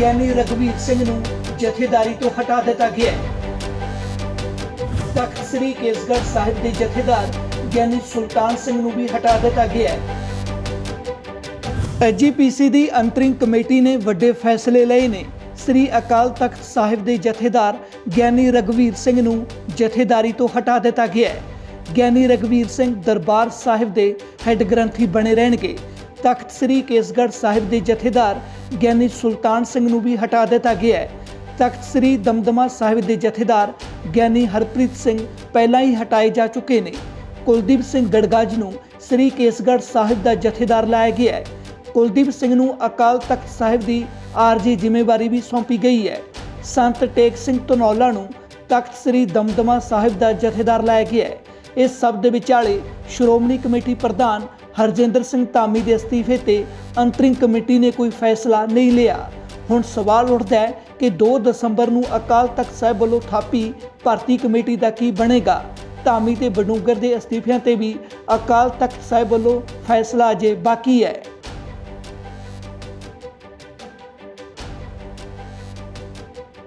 ਗਿਆਨੀ ਰਗਵੀਰ ਸਿੰਘ ਨੂੰ ਜਥੇਦਾਰੀ ਤੋਂ ਹਟਾ ਦਿੱਤਾ ਗਿਆ ਤਖਤ ਸ੍ਰੀ ਕੇਸਗੜ੍ਹ ਸਾਹਿਬ ਦੇ ਜਥੇਦਾਰ ਗਿਆਨੀ ਸੁਲਤਾਨ ਸਿੰਘ ਨੂੰ ਵੀ ਹਟਾ ਦਿੱਤਾ ਗਿਆ ਹੈ। ਐਜੀਪੀਸੀ ਦੀ ਅੰਤਰਿੰਗ ਕਮੇਟੀ ਨੇ ਵੱਡੇ ਫੈਸਲੇ ਲਏ ਨੇ। ਸ੍ਰੀ ਅਕਾਲ ਤਖਤ ਸਾਹਿਬ ਦੇ ਜਥੇਦਾਰ ਗਿਆਨੀ ਰਗਵੀਰ ਸਿੰਘ ਨੂੰ ਜਥੇਦਾਰੀ ਤੋਂ ਹਟਾ ਦਿੱਤਾ ਗਿਆ ਹੈ। ਗਿਆਨੀ ਰਗਵੀਰ ਸਿੰਘ ਦਰਬਾਰ ਸਾਹਿਬ ਦੇ ਹੈੱਡ ਗ੍ਰੰਥੀ ਬਣੇ ਰਹਿਣਗੇ। ਤਖਤ ਸ੍ਰੀ ਕੇਸਗੜ੍ਹ ਸਾਹਿਬ ਦੇ ਜਥੇਦਾਰ ਗਿਆਨੀ ਸੁਲਤਾਨ ਸਿੰਘ ਨੂੰ ਵੀ ਹਟਾ ਦਿੱਤਾ ਗਿਆ ਹੈ। ਤਖਤ ਸ੍ਰੀ ਦਮਦਮਾ ਸਾਹਿਬ ਦੇ ਜਥੇਦਾਰ ਗਿਆਨੀ ਹਰਪ੍ਰੀਤ ਸਿੰਘ ਪਹਿਲਾਂ ਹੀ ਹਟਾਏ ਜਾ ਚੁੱਕੇ ਨੇ। ਕੁਲਦੀਪ ਸਿੰਘ ਗੜਗਾਜ ਨੂੰ ਸ੍ਰੀ ਕੇਸਗੜ੍ਹ ਸਾਹਿਬ ਦਾ ਜਥੇਦਾਰ ਲਾਇਆ ਗਿਆ ਹੈ। ਕੁਲਦੀਪ ਸਿੰਘ ਨੂੰ ਅਕਾਲ ਤਖਤ ਸਾਹਿਬ ਦੀ ਆਰਜੀ ਜ਼ਿੰਮੇਵਾਰੀ ਵੀ ਸੌਂਪੀ ਗਈ ਹੈ। ਸੰਤ ਟੇਕ ਸਿੰਘ ਧਨੌਲਾ ਨੂੰ ਤਖਤ ਸ੍ਰੀ ਦਮਦਮਾ ਸਾਹਿਬ ਦਾ ਜਥੇਦਾਰ ਲਾਇਆ ਗਿਆ ਹੈ। ਇਸ ਸਭ ਦੇ ਵਿਚਾਲੇ ਸ਼੍ਰੋਮਣੀ ਕਮੇਟੀ ਪ੍ਰਧਾਨ ਹਰਜਿੰਦਰ ਸਿੰਘ ਧਾਮੀ ਦੇ ਅਸਤੀਫੇ ਤੇ ਅੰਤਰਿਮ ਕਮੇਟੀ ਨੇ ਕੋਈ ਫੈਸਲਾ ਨਹੀਂ ਲਿਆ। ਹੁਣ ਸਵਾਲ ਉੱਠਦਾ ਹੈ ਕਿ 2 ਦਸੰਬਰ ਨੂੰ ਅਕਾਲ ਤਖਤ ਸਾਹਿਬ ਵੱਲੋਂ ਥਾਪੀ ਭਰਤੀ ਕਮੇਟੀ ਦਾ ਕੀ ਬਣੇਗਾ? ਧਾਮੀ ਤੇ ਬਡੂੰਗਰ ਦੇ ਅਸਤੀਫਿਆਂ ਤੇ ਵੀ ਅਕਾਲ ਤਖਤ ਸਾਹਿਬ ਵੱਲੋਂ ਫੈਸਲਾ ਅਜੇ ਬਾਕੀ ਹੈ।